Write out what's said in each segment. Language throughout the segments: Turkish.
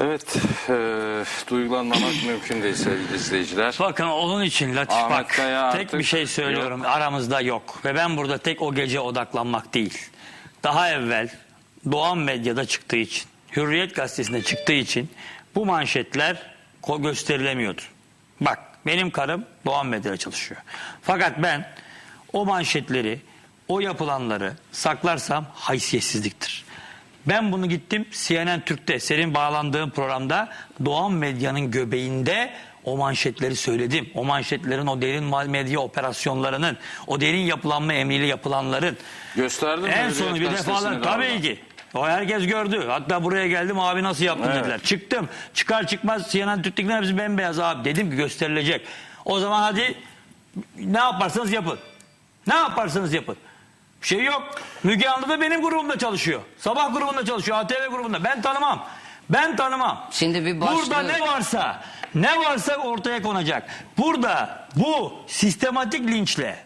Evet, e, duygulanmamak mümkün değil sevgili izleyiciler. Bakın onun için Latif Ahmet bak Kaya tek artık bir şey söylüyorum aramızda yok ve ben burada tek o gece odaklanmak değil. Daha evvel Doğan Medya'da çıktığı için Hürriyet Gazetesi'nde çıktığı için bu manşetler gösterilemiyordu. Bak benim karım Doğan Medya'da çalışıyor. Fakat ben o manşetleri o yapılanları saklarsam haysiyetsizliktir. Ben bunu gittim CNN Türk'te senin bağlandığın programda Doğan Medya'nın göbeğinde o manşetleri söyledim. O manşetlerin o derin medya operasyonlarının, o derin yapılanma emriyle yapılanların Gösterdin en sonu bir defalar tabii ki. O herkes gördü. Hatta buraya geldim abi nasıl yaptın Evet. dediler. Çıktım. Çıkar çıkmaz CNN Türk'tekiler hepsi bembeyaz abi. Dedim ki gösterilecek. O zaman hadi ne yaparsanız yapın. Ne yaparsanız yapın. Bir şey yok. Müge Anlı da benim grubumda çalışıyor. Sabah grubunda çalışıyor. ATV grubunda. Ben tanımam. Ben tanımam. Şimdi bir başlığı- Burada ne varsa ne varsa ortaya konacak. Burada bu sistematik linçle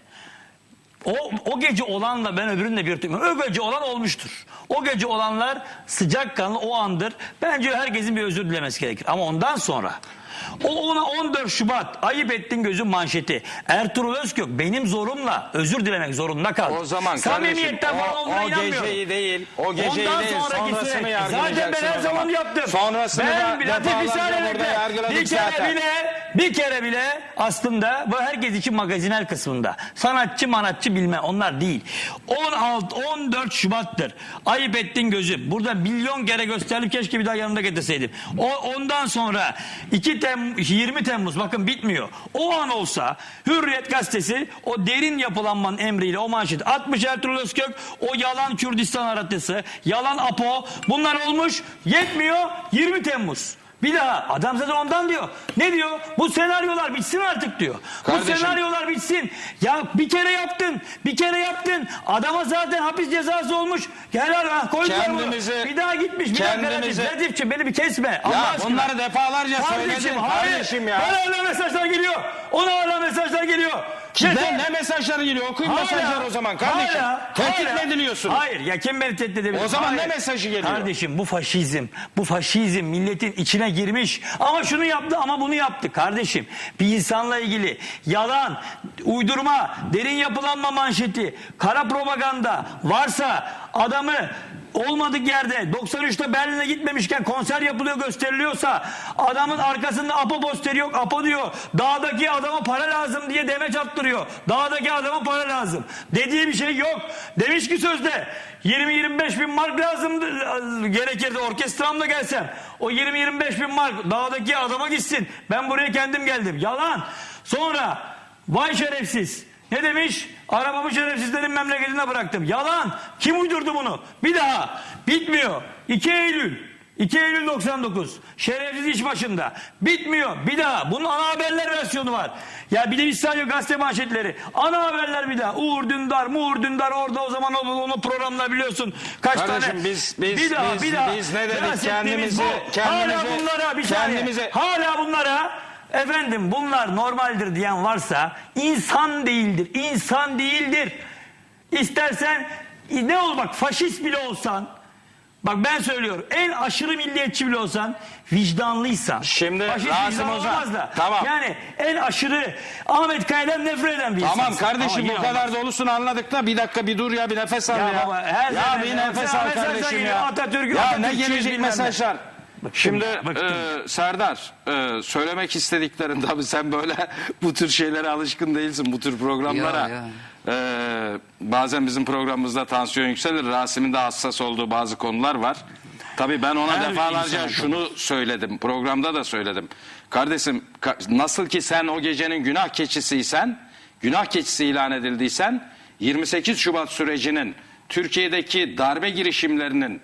o, o gece olanla ben öbürünle bir tutmuyorum. O gece olan olmuştur. O gece olanlar sıcakkanlı o andır. Bence herkesin bir özür dilemesi gerekir. Ama ondan sonra o ona 14 Şubat ayıp ettin gözün manşeti. Ertuğrul Özkök benim zorumla özür dilemek zorunda kaldı. O zaman Samimiyetten kardeşim falan o, o geceyi değil, o geceyi Ondan değil, sonrasını yargılayacaksın Zaten ben her zaman yaptım. Sonrasını ben da defalarca burada yargıladık Bir kere zaten. bile bir kere bile aslında bu herkes için magazinel kısmında. Sanatçı manatçı bilme onlar değil. 16 14 Şubat'tır. Ayıp ettin gözüm. Burada milyon kere gösterdim keşke bir daha yanımda getirseydim. O ondan sonra 2 Tem 20 Temmuz bakın bitmiyor. O an olsa Hürriyet gazetesi o derin yapılanmanın emriyle o manşeti atmış Ertuğrul Özkök o yalan Kürdistan haritası, yalan APO bunlar olmuş yetmiyor 20 Temmuz. Bir daha adam zaten ondan diyor. Ne diyor? Bu senaryolar bitsin artık diyor. Kardeşim- Bu senaryolar bitsin. Ya bir kere yaptın. Bir kere yaptın. Adama zaten hapis cezası olmuş. Helal ha koydular bunu. Kendimizi- Bir daha gitmiş. Bir dakika kendimizi- Latif. Latifçi beni bir kesme. Allah Ya aşkına. bunları defalarca Kardeşim, söyledim hayır. kardeşim ya. Bana hala mesajlar geliyor. Ona hala mesajlar geliyor. Ne, ne mesajları geliyor? Okuyun mesajları o zaman kardeşim. hala- Tehdit hala- mi ediliyorsun? Hayır ya kim beni tehdit edebilir? O zaman Hayır. ne mesajı geliyor? Kardeşim bu faşizm, bu faşizm milletin içine girmiş. Ama şunu yaptı ama bunu yaptı kardeşim. Bir insanla ilgili yalan, uydurma, derin yapılanma manşeti, kara propaganda varsa adamı olmadık yerde 93'te Berlin'e gitmemişken konser yapılıyor gösteriliyorsa adamın arkasında Apo posteri yok. Apo diyor dağdaki adama para lazım diye demeç attırıyor dağdaki adama para lazım dediği bir şey yok. Demiş ki sözde 20-25 bin mark lazım gerekirdi orkestramla gelsem o 20-25 bin mark dağdaki adama gitsin ben buraya kendim geldim. Yalan. Sonra vay şerefsiz ne demiş? Arabamı şerefsizlerin memleketine bıraktım. Yalan. Kim uydurdu bunu? Bir daha. Bitmiyor. 2 Eylül. 2 Eylül 99. Şerefsiz iş başında. Bitmiyor. Bir daha. Bunun ana haberler versiyonu var. Ya bir de bir saniye gazete manşetleri. Ana haberler bir daha. Uğur Dündar, Muğur Dündar orada o zaman onu, programda biliyorsun. Kaç Kardeşim tane. biz- biz- bir daha, biz- bir daha. biz ne dedik? Kendimizi- bu. kendimizi- Hala bunlara bir saniye. kendimize- Hala bunlara efendim bunlar normaldir diyen varsa insan değildir. İnsan değildir. İstersen ne ol bak faşist bile olsan Bak ben söylüyorum en aşırı milliyetçi bile olsan vicdanlıysan. Şimdi faşist Rasim Ozan, da. tamam. Yani en aşırı Ahmet Kaya'dan nefret eden bir Tamam insansın. kardeşim bu kadar olmaz. dolusunu anladık da bir dakika bir dur ya bir nefes al Ya ya. baba, her ya bir nefes al kardeşim ya. Atatürk- ya ne Atatürkçüyüz gelecek ne. mesajlar? Şimdi e, Serdar e, söylemek istediklerin tabii sen böyle bu tür şeylere alışkın değilsin bu tür programlara. Ya, ya. E, bazen bizim programımızda tansiyon yükselir. Rasim'in de hassas olduğu bazı konular var. Tabii ben ona Her defalarca insan- şunu söyledim. Programda da söyledim. Kardeşim ka- nasıl ki sen o gecenin günah keçisiysen, günah keçisi ilan edildiysen 28 Şubat sürecinin Türkiye'deki darbe girişimlerinin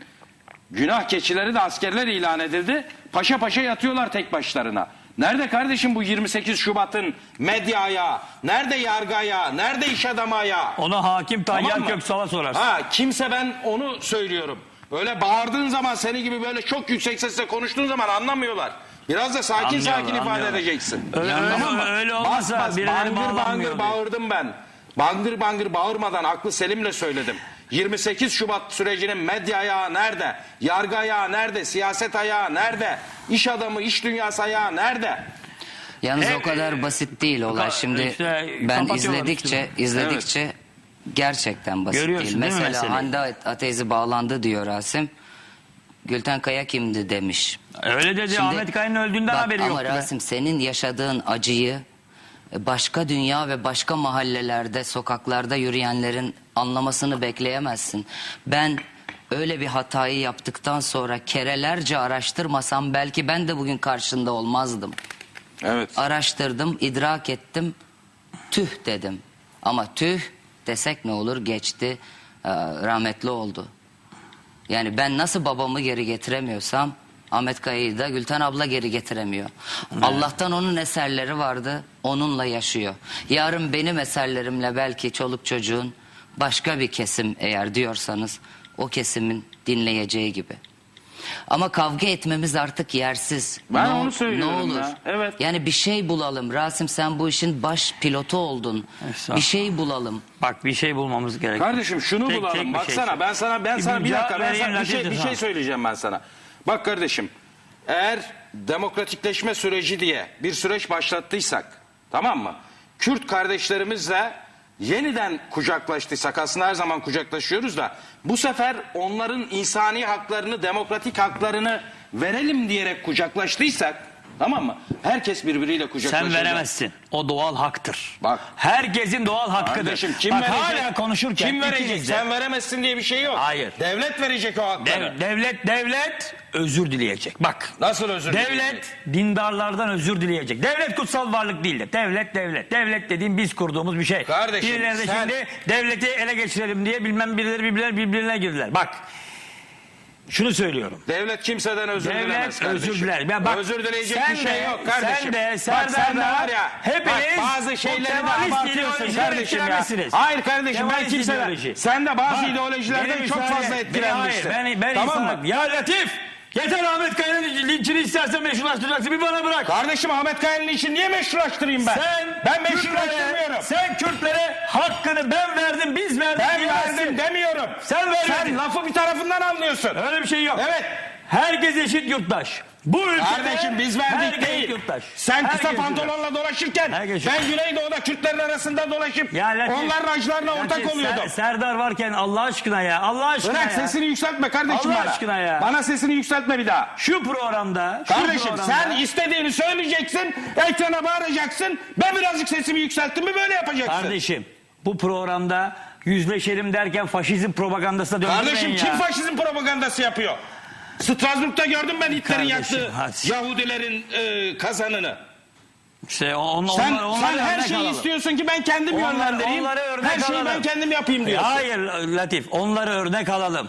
günah keçileri de askerler ilan edildi. Paşa paşa yatıyorlar tek başlarına. Nerede kardeşim bu 28 Şubat'ın medya ayağı? Nerede yargı ayağı? Nerede iş adamı ayağı? Ona hakim Tayyar Tamam mı? Köksal'a sorarsın. Ha kimse ben onu söylüyorum. Böyle bağırdığın zaman seni gibi böyle çok yüksek sesle konuştuğun zaman anlamıyorlar. Biraz da sakin Anlıyorlar, sakin ifade anlıyorlar. edeceksin. Öyle- öyle- öyle olmasa bas, bas, birileri bangır bangır diye. bağırdım ben. Bangır bangır bağırmadan aklı selimle söyledim. 28 Şubat sürecinin medya ayağı nerede? Yargı ayağı nerede? Siyaset ayağı nerede? İş adamı, iş dünyası ayağı nerede? Yalnız Hep- o kadar basit değil olay. Şimdi işte ben izledikçe izledikçe gerçekten basit Görüyorsun değil. değil Mesela meseleyi? Hande Ateyzi bağlandı diyor Rasim. Gülten Kaya kimdi demiş. Öyle dedi Şimdi- Ahmet Kaya'nın öldüğünden Bak, haberi ama yoktu. be. Rasim senin yaşadığın acıyı başka dünya ve başka mahallelerde, sokaklarda yürüyenlerin anlamasını bekleyemezsin. Ben öyle bir hatayı yaptıktan sonra kerelerce araştırmasam belki ben de bugün karşında olmazdım. Evet. Araştırdım, idrak ettim, tüh dedim. Ama tüh desek ne olur geçti, rahmetli oldu. Yani ben nasıl babamı geri getiremiyorsam Ahmet Kaya'yı da Gülten abla geri getiremiyor. Allah'tan onun eserleri vardı, onunla yaşıyor. Yarın benim eserlerimle belki çoluk çocuğun başka bir kesim eğer diyorsanız o kesimin dinleyeceği gibi. Ama kavga etmemiz artık yersiz. Ben Ne onu söylüyorum Ne olur. ya, evet. Yani bir şey bulalım. Rasim sen bu işin baş pilotu oldun. Estağfurullah. Bir şey bulalım. Bak bir şey bulmamız gerekiyor. Kardeşim şunu Tek- bulalım. tek bir Baksana şey. ben sana ben sana bir dakika ben sana bir şey bir şey söyleyeceğim ben sana. Bak kardeşim eğer demokratikleşme süreci diye bir süreç başlattıysak tamam mı? Kürt kardeşlerimizle yeniden kucaklaştıysak aslında her zaman kucaklaşıyoruz da bu sefer onların insani haklarını demokratik haklarını verelim diyerek kucaklaştıysak tamam mı? Herkes birbiriyle Sen kucaklaşacak. veremezsin. O doğal haktır. Bak. Herkesin doğal hakkıdır. Kardeşim kim Bak, verecek? hala konuşurken kim verecek? de- Sen veremezsin diye bir şey yok. Hayır. Devlet verecek o hakları. Dev- devlet devlet özür dileyecek. Bak. Nasıl özür dileyecek? Devlet dindarlardan özür dileyecek. Devlet kutsal varlık değildir. Devlet devlet. Devlet dediğim biz kurduğumuz bir şey. Kardeşim, Birileri de sen- şimdi devleti ele geçirelim diye bilmem birileri birbirlerine, birbirine girdiler. Bak. Şunu söylüyorum. Devlet kimseden özür Devlet dilemez kardeşim. özür diler. Ya bak, özür dileyecek sen bir şey de- yok kardeşim. sen de, bak Serdar de da var ya. hepiniz bak, bazı şeyleri de abartıyorsun kardeşim ya. Hayır kardeşim ben Kemalist kimseden. ideoloji. Sen de bazı Bak, ideolojilerden çok fazla etkilenmişsin. Hayır, ben, ben tamam mı? Ya Latif! Yeter Ahmet Kaya'nın linçini istersen meşrulaştıracaksın. Bir bana bırak. Kardeşim Ahmet Kaya'nın için niye meşrulaştırayım ben? Sen ben meşrulaştırmıyorum. Sen Kürtlere hakkını ben verdim, biz verdik. Ben diyemezsin. verdim demiyorum. Sen vermedin. Sen lafı bir tarafından anlıyorsun. Öyle bir şey yok. Evet. Herkes eşit yurttaş. Bu ülkede Kardeşim biz verdik herkes değil. yurttaş. Sen kısa Herkes pantolonla dolaşırken Herkes ben yurttaş. Güneydoğu'da Kürtlerin arasında dolaşıp Ya Latif- ortak Latif, oluyordum. Ser- Serdar varken Allah aşkına ya. Allah aşkına Bırak ya. sesini yükseltme kardeşim Allah bana. aşkına ya. Bana sesini yükseltme bir daha. Şu programda. Şu Kardeşim programda, sen istediğini söyleyeceksin, ekrana bağıracaksın. Ben birazcık sesimi yükselttim mi böyle yapacaksın. Kardeşim bu programda yüzleşelim derken faşizm propagandasına döndürmeyin Kardeşim ya. kim faşizm propagandası yapıyor? Strasbourg'da gördüm ben Hitler'in Kardeşim, yaktığı hadi. Yahudilerin e, kazanını. İşte on, Sen, onlar, onlar sen her şeyi alalım. istiyorsun ki ben kendim Onları- yönlendireyim. onları örnek Her şeyi ben alalım. kendim yapayım diyorsun. Hayır Latif onları örnek alalım.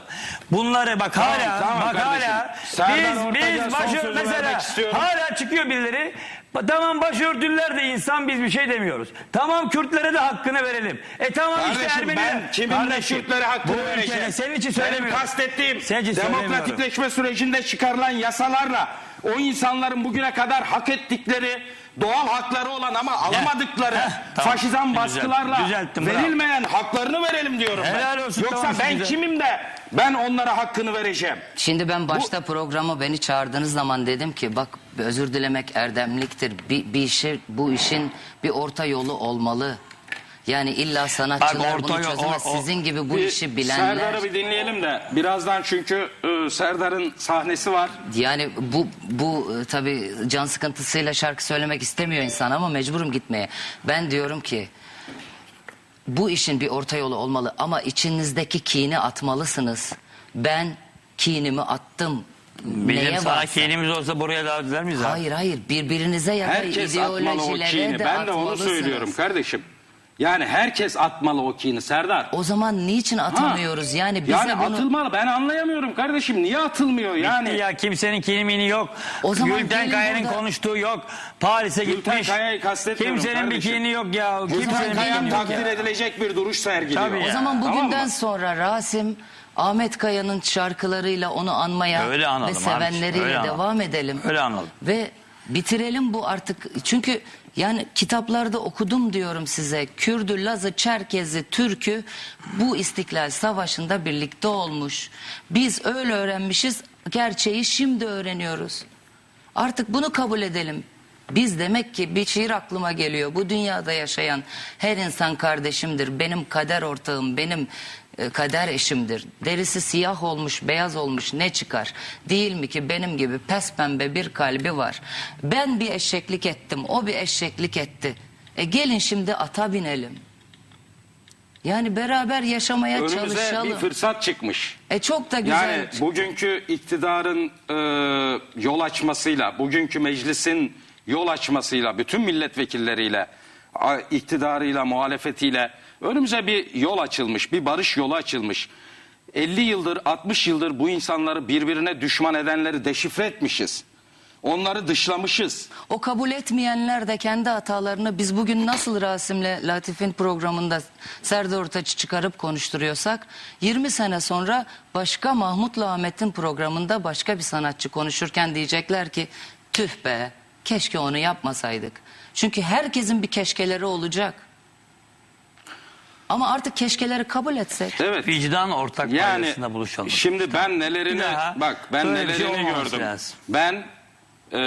Bunları bak Tamam, hala tamam bak kardeşim. hala Serdar biz Ortaç'a biz son başı sözü mesela istiyorum. hala çıkıyor birileri "Ba- Tamam başörtüler de insan biz bir şey demiyoruz. Tamam Kürtlere de hakkını verelim. E tamam işte Kardeşim Ermeniler. ben kiminle Kardeşim, Kürtlere hakkını bu ülkede vereceğim. Senin için Benim söylemiyorum. kastettiğim Senin için söylemiyorum. demokratikleşme sürecinde çıkarılan yasalarla o insanların bugüne kadar hak ettikleri doğal hakları olan ama alamadıkları Heh, tamam. faşizan baskılarla Düzelt- düzelttim, bravo. verilmeyen haklarını verelim diyorum Helal ben. olsun, Yoksa tamam, ben güzel. kimim de ben onlara hakkını vereceğim. Şimdi ben başta programa beni çağırdığınız zaman dedim ki bak özür dilemek erdemliktir. Bir, bir işi, bu işin bir orta yolu olmalı. Yani illa sanatçılar Bak, orta bunu yol- çözemez. o- o- Sizin gibi bu Bir işi bilenler. Serdar'ı bir dinleyelim de birazdan çünkü e, Serdar'ın sahnesi var. Yani bu bu e, tabii can sıkıntısıyla şarkı söylemek istemiyor insan ama mecburum gitmeye. Ben diyorum ki bu işin bir orta yolu olmalı ama içinizdeki kini atmalısınız. Ben kinimi attım. Bizim Neye sana varsa. kinimiz olsa buraya davet eder miyiz abi? Hayır hayır birbirinize ya da Herkes atmalı o ideolojilere kini. de Ben de onu atmalısınız. söylüyorum kardeşim. Yani herkes atmalı o kini Serdar. O zaman niçin Ha. atamıyoruz? Yani bize yani bunu atılmalı ben anlayamıyorum kardeşim niye atılmıyor yani. Ya kimsenin kinimini yok. O zaman Gülten gelin Kaya'nın burada- konuştuğu yok. Paris'e Gülten gitmiş. Kaya'yı kastetmiyorum Kimsenin bir kardeşim. kini yok ya. Gülten Kimsenin bir Kaya yok takdir ya. edilecek bir duruş sergiliyor. Tabii O ya. zaman Tamam bugünden mı? sonra Rasim Ahmet Kaya'nın şarkılarıyla onu anmaya Öyle ve sevenleriyle öyle analım. devam edelim. Öyle analım. Ve Bitirelim bu artık. Çünkü yani kitaplarda okudum diyorum size. Kürdü, Lazı, Çerkezi, Türk'ü bu İstiklal Savaşı'nda birlikte olmuş. Biz öyle öğrenmişiz. Gerçeği şimdi öğreniyoruz. Artık bunu kabul edelim. Biz demek ki bir şiir aklıma geliyor. Bu dünyada yaşayan her insan kardeşimdir. Benim kader ortağım, benim e, kader eşimdir. Derisi siyah olmuş, beyaz olmuş ne çıkar? Değil mi ki benim gibi pes pembe bir kalbi var. Ben bir eşeklik ettim, o bir eşeklik etti. E gelin şimdi ata binelim. Yani beraber yaşamaya Önümüze çalışalım. bir fırsat çıkmış. E çok da güzel. Yani bugünkü iktidarın e, yol açmasıyla, bugünkü meclisin yol açmasıyla, bütün milletvekilleriyle, a- iktidarıyla, muhalefetiyle önümüze bir yol açılmış, bir barış yolu açılmış. 50 yıldır, 60 yıldır bu insanları birbirine düşman edenleri deşifre etmişiz. Onları dışlamışız. O kabul etmeyenler de kendi hatalarını biz bugün nasıl Rasim'le Latif'in programında Serdar Ortaç'ı çıkarıp konuşturuyorsak 20 sene sonra başka Mahmut'la Ahmet'in programında başka bir sanatçı konuşurken diyecekler ki tüh be keşke onu yapmasaydık. Çünkü herkesin bir keşkeleri olacak. Ama artık keşkeleri kabul etsek. Evet. Vicdan ortak Yani paydasında buluşalım. şimdi ben nelerini bak ben şey nelerini olmaması gördüm. lazım. Ben e,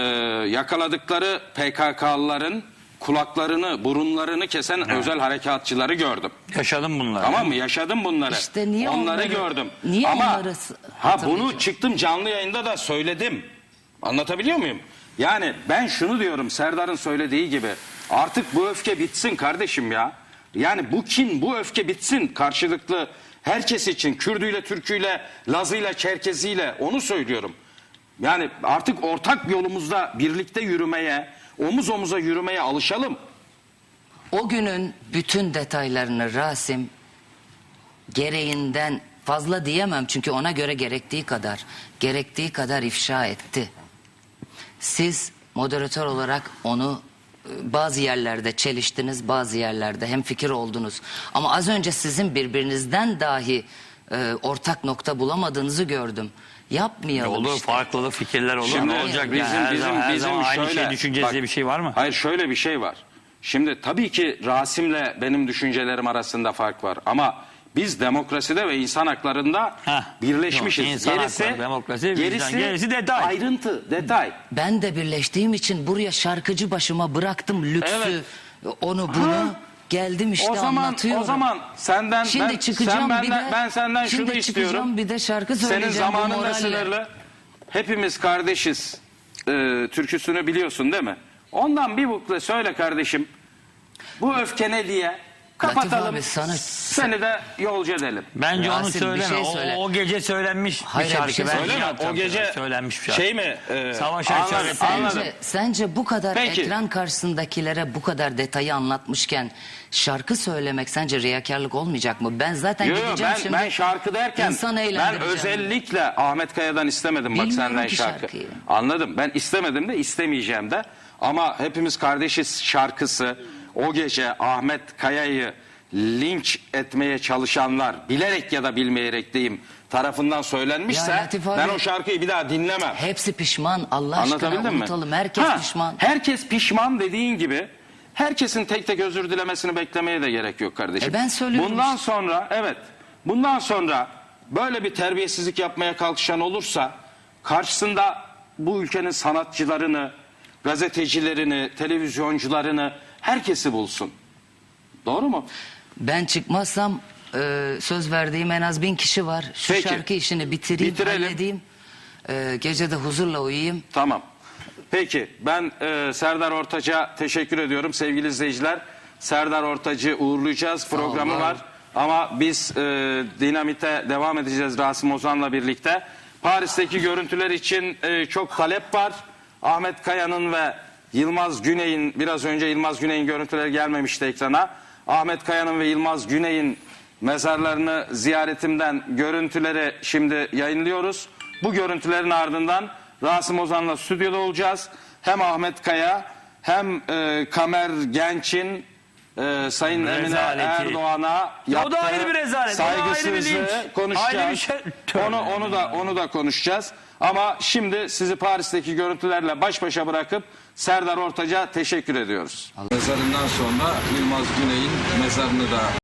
yakaladıkları PKK'lıların kulaklarını, burunlarını kesen özel harekatçıları gördüm. Yaşadım bunları. Tamam mı? Yaşadım bunları. İşte niye onları onları- gördüm. niye Ama onları ha bunu çıktım canlı yayında da söyledim. Anlatabiliyor muyum? Yani ben şunu diyorum Serdar'ın söylediği gibi. Artık bu öfke bitsin kardeşim ya. Yani bu kin, bu öfke bitsin karşılıklı herkes için Kürdüyle, Türküyle, Lazıyla, Çerkeziyle onu söylüyorum. Yani artık ortak yolumuzda birlikte yürümeye, omuz omuza yürümeye alışalım. O günün bütün detaylarını Rasim gereğinden fazla diyemem çünkü ona göre gerektiği kadar gerektiği kadar ifşa etti. Siz moderatör olarak onu bazı yerlerde çeliştiniz, bazı yerlerde hem fikir oldunuz. Ama az önce sizin birbirinizden dahi e, ortak nokta bulamadığınızı gördüm. Yapmayalım Olur işte. farklılık fikirler olur. Şimdi ne olacak bizim yani? Her bizim zaman, her bizim zaman aynı şöyle şey düşüneceğiz bak, diye bir şey var mı? Hayır şöyle bir şey var. Şimdi tabii ki Rasim'le benim düşüncelerim arasında fark var ama biz demokraside ve insan haklarında Heh, birleşmişiz. yok, insan gerisi, hakları, demokrasi, vicdan, gerisi, gerisi detay. Ayrıntı, detay. Ben de birleştiğim için buraya şarkıcı başıma bıraktım lüksü, onu bunu. Ha. Geldim işte o zaman anlatıyorum. o zaman senden Şimdi ben, çıkacağım sen benden, bir de ben senden şimdi şunu çıkacağım istiyorum. bir de şarkı Senin söyleyeceğim bu zamanın da sınırlı. Hepimiz kardeşiz. Ee, türküsünü biliyorsun değil mi? Ondan bir bukle söyle kardeşim. Bu öfke ne diye kapatalım. abi, sana- Seni de yolcu edelim. Bence onu Rasim, bir söyleme. şey o, söyle. o gece söylenmiş Hayır, bir bir şarkı. şey Ben söyle. Öyle mi? yaptım. O gece söylenmiş bir şarkı. şey mi? E, Savaş anladım, anladım. Sence, sence bu kadar Peki. ekran karşısındakilere bu kadar detayı anlatmışken şarkı söylemek sence riyakarlık olmayacak mı? Ben zaten Yo, yo, gideceğim ben, şimdi. ben şarkı derken insan ben eğlendireceğim. özellikle Ahmet Kaya'dan istemedim bak Bilmiyorum senden ki şarkı. şarkıyı. Anladım. Ben istemedim de istemeyeceğim de. Ama hepimiz kardeşiz şarkısı o gece Ahmet Kaya'yı linç etmeye çalışanlar bilerek ya da bilmeyerek diyeyim tarafından söylenmişse Ya Latif abi- ben o şarkıyı bir daha dinlemem. Hepsi pişman Allah aşkına Anlatabildim mi? unutalım. Herkes Ha, pişman. Herkes pişman dediğin gibi herkesin tek tek özür dilemesini beklemeye de gerek yok kardeşim. E ben söylüyorum Bundan sonra evet bundan sonra böyle bir terbiyesizlik yapmaya kalkışan olursa karşısında bu ülkenin sanatçılarını, gazetecilerini, televizyoncularını herkesi bulsun. Doğru mu? Ben çıkmazsam e, söz verdiğim en az bin kişi var. Şu Peki. şarkı işini bitireyim, Bitirelim. halledeyim. E, gece de huzurla uyuyayım. Tamam. Peki ben e, Serdar Ortaç'a teşekkür ediyorum sevgili izleyiciler. Serdar Ortaç'ı uğurlayacağız programı var. Ama biz e, Dinamit'e devam edeceğiz Rasim Ozan'la birlikte. Paris'teki görüntüler için e, çok talep var. Ahmet Kaya'nın ve Yılmaz Güney'in biraz önce Yılmaz Güney'in görüntüleri gelmemişti ekrana. Ahmet Kaya'nın ve Yılmaz Güney'in mezarlarını ziyaretimden görüntüleri şimdi yayınlıyoruz. Bu görüntülerin ardından Rasim Ozan'la stüdyoda olacağız. Hem Ahmet Kaya hem e, Kamer Genç'in e, Sayın Emine Rezaleti. Erdoğan'a Ya o da ayrı bir rezalet, saygısızlığı konuşacağız. Ayrı bir şey-. Onu onu da onu da konuşacağız. Ama şimdi sizi Paris'teki görüntülerle baş başa bırakıp Serdar Ortaç'a teşekkür ediyoruz. Mezarından sonra Yılmaz Güney'in mezarını da